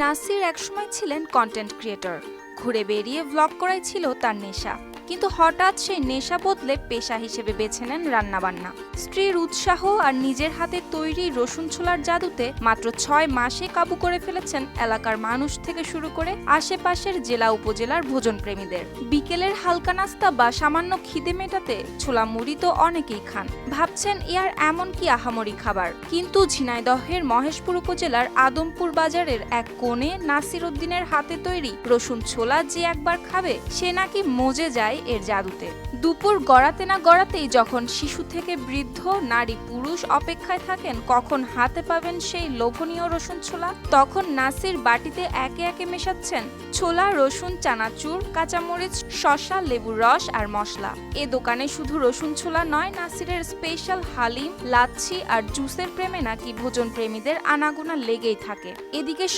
নাসির একসময় ছিলেন content creator ঘুরে বেরিয়ে ভ্লগ করাই ছিল তার নেশা। কিন্তু হঠাৎ সেই নেশা বদলে পেশা হিসেবে বেছে নেন রান্নাবান্না। স্ত্রীর উৎসাহ আর নিজের হাতে তৈরি রসুন ছোলার জাদুতে মাত্র ছয় মাসে কাবু করে ফেলেছেন এলাকার মানুষ থেকে শুরু করে আশেপাশের জেলা উপজেলার ভোজন প্রেমীদের বিকেলের হালকা নাস্তা বা সামান্য খিদে মেটাতে ছোলা মুড়ি তো অনেকেই খান। ভাবছেন ইয়ার এমন কি আহামরি খাবার। কিন্তু ঝিনাইদহের মহেশপুর উপজেলার আদমপুর বাজারের এক কোণে নাসির উদ্দিনের হাতে তৈরি রসুন ছোলা যে একবার খাবে, সে নাকি মজে যায় এর জাদুতে। দুপুর গড়াতে না গড়াতেই যখন শিশু থেকে বৃদ্ধ নারী পুরুষ অপেক্ষায় থাকেন, কখন হাতে পাবেন সেই লোভনীয় রসুন ছোলা? তখন নাসির বাটিতে একে একে মেশাচ্ছেন। ছোলা, রসুন, চানাচুর, কাঁচামরিচ, শসা, লেবুর রস আর মশলা। এ দোকানে শুধু রসুন ছোলা নয়, নাসিরের স্পেশাল হালিম, লাচ্ছি আর জুসের প্রেমে নাকি ভোজন প্রেমীদের আনাগোনা লেগেই থাকে। এদিকে